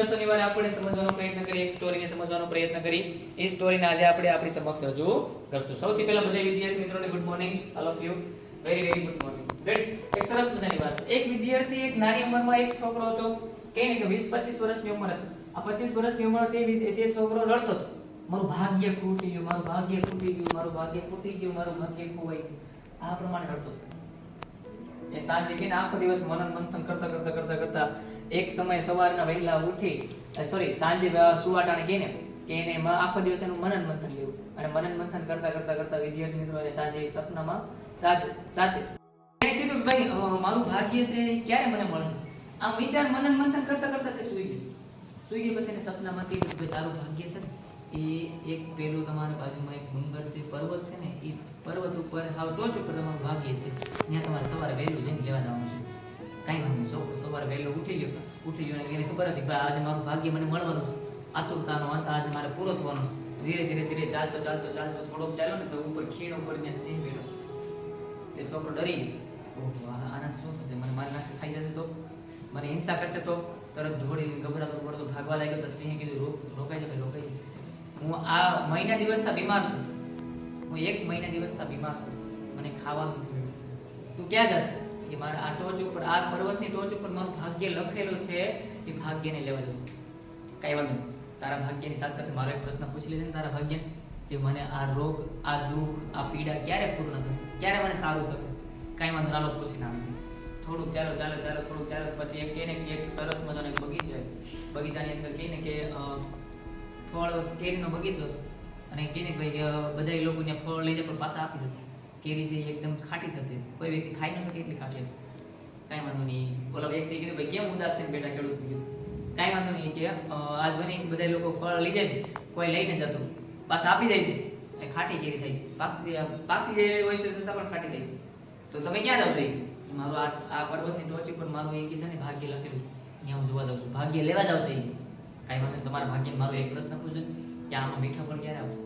દર શનિવારે આપણે સમજવાનો પ્રયત્ન કરીએ, એક સ્ટોરીને સમજવાનો પ્રયત્ન કરી એ સ્ટોરીને આજે આપણે આપણી સમક્ષ રજૂ કરશું. સૌથી પહેલા બધા વિદ્યાર્થી મિત્રોને good morning all of you very very good morning great એક સરસ મજાની વાત એક વિદ્યાર્થી એક નાની ઉંમરમાં એક છોકરો હતો. કે કે 20 25 વર્ષની ઉંમર હતી. આ 25 વર્ષની ઉંમર તે તે છોકરો રડતો હતો. મારું ભાગ્ય ખૂટી ગયું, મારું ભાગ્ય ખૂટી ગયું, મારું ભાગ્ય ખૂટી ગયું, મારું ભાગ્ય ખોવાઈ ગયું. આ પ્રમાણે રડતો હતો. એ સાંજે કે આખો દિવસ મનન મંથન કરતા કરતા કરતા કરતા એક સમય સવારના વહેલા ઉઠી સોરી સાંજે વ- સુવાટાણે કે એને આખો દિવસ એનું મનન મંથન લેવું અને મનન મંથન કરતા કરતા કરતા વિદ્યાર્થી મિત્રોને સાંજે સપનામાં સાચે સાચે. એને કીધું ભાઈ મારું ભાગ્ય છે ક્યારે મને મળશે? આમ વિચાર મનન મંથન કરતા કરતા તે સુઈ ગયું. સુઈ ગયું પછી એને સપનામાં કીધું કે તારું ભાગ્ય છે એ એક પેલું તમારા બાજુમાં એક ડુંગર છે, પર્વત છે ને એ પર્વત ઉપર હાવ ટોચ ઉપર તમારું ભાગ્ય છે. ત્યાં તમારે સવારે વહેલું જઈને લેવા જવાનું છે. કાંઈ વાંધો સવારે વહેલું ઉઠી ગયો. ઉઠી ગયો એને ખબર હતી ભાઈ આજે મારું ભાગ્ય મને મળવાનું છે. આતુરતાનો અંત આજે મારે પૂરો થવાનો છે. ધીરે ધીરે ધીરે ચાલતો ચાલતો ચાલતો થોડોક ચાલ્યો ને તો ઉપર ખીણ ઉપર ને સિંહ બેઠો તે છોકરો ડરી ગયો. ઓહો આના શું થશે? મને મારી નાખશે, ખાઈ જશે તો? મને હિંસા કરશે તો? તરત દોડી ગભરાતો પડતો ભાગવા લાગ્યો તો સિંહે કીધું, "રોક- રોકાઈ જાય રોકાઈ જાય હું આ મહિના દિવસના બીમાર છું. હું એક મહિના દિવસના બીમાર છું. મને ખાવાનું નથી તું ક્યાં જશે? કે મારા આ ટોચ ઉપર, આ પર્વતની ટોચ ઉપર મારું ભાગ્ય લખેલું છે એ ભાગ્યને લેવા દઉં. કાંઈ વાંધો તારા ભાગ્યની સાથે સાથે મારો એક પ્રશ્ન પૂછી લીધો ને તારા ભાગ્ય. કે મને આ રોગ, આ દુઃખ, આ પીડા ક્યારે પૂર્ણ થશે? ક્યારે મને સારું થશે? કાંઈ વાંધો ના લો પૂછીને આવશે. થોડુંક ચાલો ચાલો ચાલો, થોડુંક ચાલો. પછી એક કહે ને કે એક સરસ મજાનો એક બગીચો બગીચાની અંદર કહે ને કે ફળ, કેરીનો બગીચો. અને કહે ભાઈ કે બધા ત્યાં ફળ લઈ જાય પણ પાછા આપી જતા કેરી છે એકદમ ખાટી થતી કોઈ વ્યક્તિ ખાઈ ન શકે એટલી ખાટી. કાંઈ વાંધો નહીં. ઓલા વ્યક્તિ કીધું, ભાઈ, કેમ ઉદાસ થઈને બેઠા ખેડૂત? કીધું, કાંઈ વાંધો નહીં. કે આજ બની બધા લોકો ફળ લઈ જાય છે. કોઈ લઈને જતું. પાછા આપી જાય છે. એ ખાટી કેરી થાય છે. પાકી પાકી જાય હોય છે છતાં પણ ખાટી થાય છે. તો તમે ક્યાં જાવ છો? મારું આ આ પર્વતની ટોચ ઉપર મારું એક છે ને ભાગ્ય લખેલું છે. ત્યાં હું જોવા જાઉં છું. ભાગ્ય લેવા જાવ છો કાંઈ વાંધો તમારા ભાગ્ય મારો એક પ્રશ્ન પૂછો. કે આમાં મીઠા પણ ક્યારે આવશે?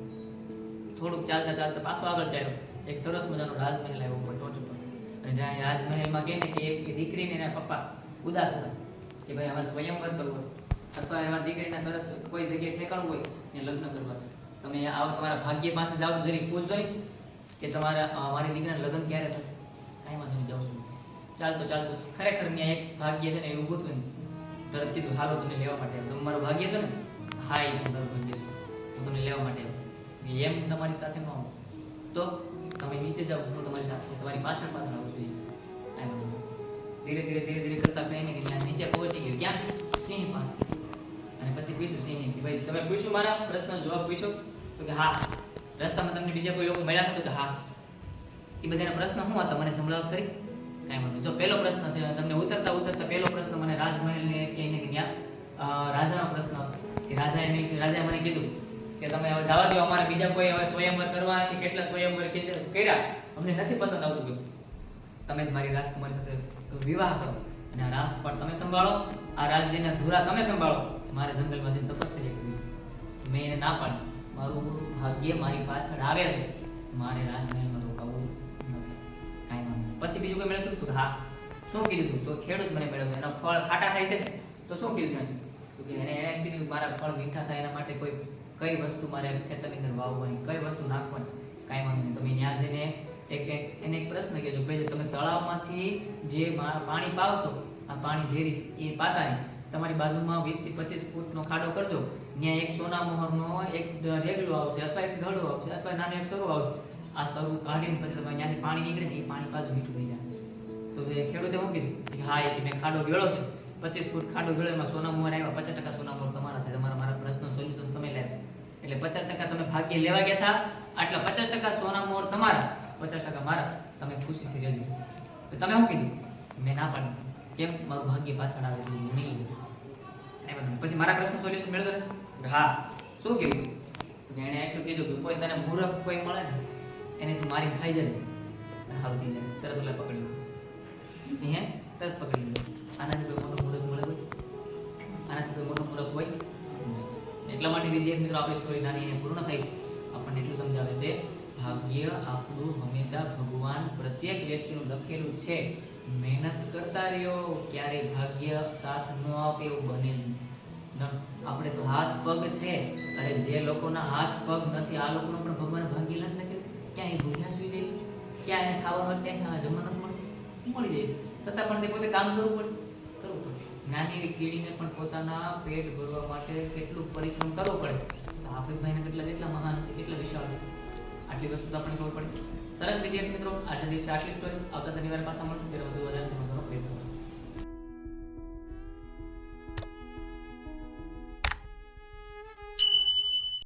થોડુંક ચાલતા ચાલતા પાછો આગળ ચાલ્યો. એક સરસ મજાનો રાજમહેલ આવ્યો ઉપર ટોચ ઉપર. અને જ્યાં રાજમહેલમાં કહે ને કે એક દીકરીને એના પપ્પા ઉદાસ હતા. કે ભાઈ અમારે સ્વયંવર કરવો છે. અથવા અમારી દીકરીને સરસ કોઈ જગ્યાએ ઠેકાણું હોય ને લગ્ન કરવા છે. તમે આવો, તમારા ભાગ્ય પાસે જાઓ તો જરીક પૂછજો કે તમારા મારી દીકરીના લગ્ન ક્યારે થશે? કાંઈ વાંધો નહીં જાઉં છું. ચાલતો ચાલતો ખરેખર ત્યાં એક ભાગ્ય છે ને એ ઊભું થયું. ને તરત કીધું, હાલો તમને લેવા માટે. તમારું તમે મારું ભાગ્ય છે ને હા એ ભાગ્ય છે. હું તમને લેવા માટે એમ તમારી સાથે ન આવું. તો તમે નીચે જાઓ, હું તમારી સાથે, તમારી પાછળ પાછળ આવું નહીં. ધીરે ધીરે ધીરે ધીરે કરતા કહીને કે ત્યાં નીચે પહોંચી ગયો. ક્યાં? સિંહ પાસે. અને પછી પૂછ્યું સિંહ કે, ભાઈ, તમે પૂછ્યું મારા પ્રશ્ન જવાબ પૂછ્યો? તો કે, હા. રસ્તામાં તમને બીજા કોઈ લોકો મળ્યા તો હા. એ બધાના પ્રશ્ન શું હતા? મને સંભળાવ કરી કાંઈ વાંધો જો પહેલો પ્રશ્ન છે તમને ઉતરતા ઉતરતા પહેલો પ્રશ્ન મને રાજમહેલને કહીને કે ત્યાં રાજાનો પ્રશ્ન કે રાજાએ રાજાએ મને કીધું કે તમે હવે જવા દો, અમારે બીજા કોઈ હવે સ્વયંવર કરવા કે કેટલા સ્વયંવર કર્યા. અમને નથી પસંદ આવતું ગયું તમે જ મારી રાજકુમારી સાથે વિવાહ કરો. અને આ રાજ પણ તમે સંભાળો, આ રાજ્યના ધુરા તમે સંભાળો. મારે જંગલમાં જઈને તપસ્યા કરવી છે. મેં એને ના પાડી. મારું ભાગ્ય મારી પાછળ આવે છે. મારે રાજમહેલમાં રોકાવું નથી. કાંઈ વાંધો પછી બીજું કંઈ મેળવ્યું હતું હા. શું કીધું તું? તો ખેડૂત મને મેળવ્યો. એના ફળ ખાટા થાય છે ને. તો શું કીધું તો કે એને એને કીધું, મારા ફળ મીઠા થાય એના માટે કોઈ કઈ વસ્તુ મારે ખેતરની અંદર વાવવાની, કઈ વસ્તુ નાખવાની, કાંઈ વાંધો નહીં. તમે ત્યાં જઈને એક એને એક પ્રશ્ન કહેજો. ભાઈ તમે તળાવમાંથી જે પાણી પાવશો, આ પાણી ઝેરી એ પાતાની તમારી બાજુમાં વીસથી પચીસ ફૂટનો ખાડો કરજો. ત્યાં એક સોના મોહરનો એક રેગલો આવશે અથવા એક ઘડો આવશે અથવા નાનો એક સરો આવશે. આ સરું કાઢીને પછી તમે ત્યાંથી પાણી નીકળે ને એ પાણી પાછું મીઠું થઈ જાય. તો ખેડૂતે શું કીધું? કે હા, એ મેં ખાડો ગેળો છે. પચીસ ફૂટ ખાડો ગેળો એમાં સોના મોહર આવ્યા. પચાસ ટકા સોના મોહર તમારા થાય. તમારા મારા પ્રશ્ન સોલ્યુશન તમે લાવ્યા. એટલે પચાસ ટકા તમે ભાગ્ય લેવા ગયા હતા, આટલા પચાસ ટકા સોના મોર તમારા, પચાસ ટકા મારા. તમે ખુશીથી રહેજો તો તમે શું કીધું? મેં ના પાડી. કેમ? મારું ભાગ્ય પાછળ આવે નહીં. પછી મારા પ્રશ્ન સોલ્યુશન મેળવ્યો ને. હા. શું કીધું? એણે એટલું કીધું કે કોઈ તને મૂર્ખ કોઈ મળે ને, એને તું મારી ખાઈ જાય અને હારું થઈ જાય. તરત ઓલા પકડી લે. સિંહે તરત પકડી લીધો આનાથી કોઈ મોટો મૂર્ખ મળે આનાથી કોઈ મોટો મૂર્ખ હોય? એટલા માટે વિદ્યાર્થી મિત્રો આપણી સ્ટોરી નાની પૂર્ણ થઈ આપણને એટલું સમજાવે છે, ભાગ્ય આપણું હંમેશા ભગવાન પ્રત્યેક વ્યક્તિનું લખેલું છે. મહેનત કરતા રહ્યો, ક્યારે ભાગ્ય સાથ ન આપે એવું બને આપણે તો હાથ પગ છે. અરે જે લોકોના હાથ પગ નથી, આ લોકોનો પણ ભગવાન ભાગ્ય નથી લખેલું ક્યાં એ ભૂખ્યા સુઈ જાય ક્યાં એને ખાવાનું ક્યાં જમવાનું મળી જાય છે. છતાં પણ તે પોતે કામ કરવું પડે. કરવું પડે નાની કીડીને પણ પોતાના પેટ ભરવા માટે કેટલું પરિશ્રમ કરવો પડે? તો હાફિઝ ભાઈને કેટલા કેટલા મહાન છે, કેટલા વિશાળ છે. આટલી વસ્તુ તો આપણને ખબર પડે. સરસ વિદ્યાર્થી મિત્રો, આજના દિવસે આટલી સ્ટોરી આવતા શનિવારે પાછા મળશું. ત્યારે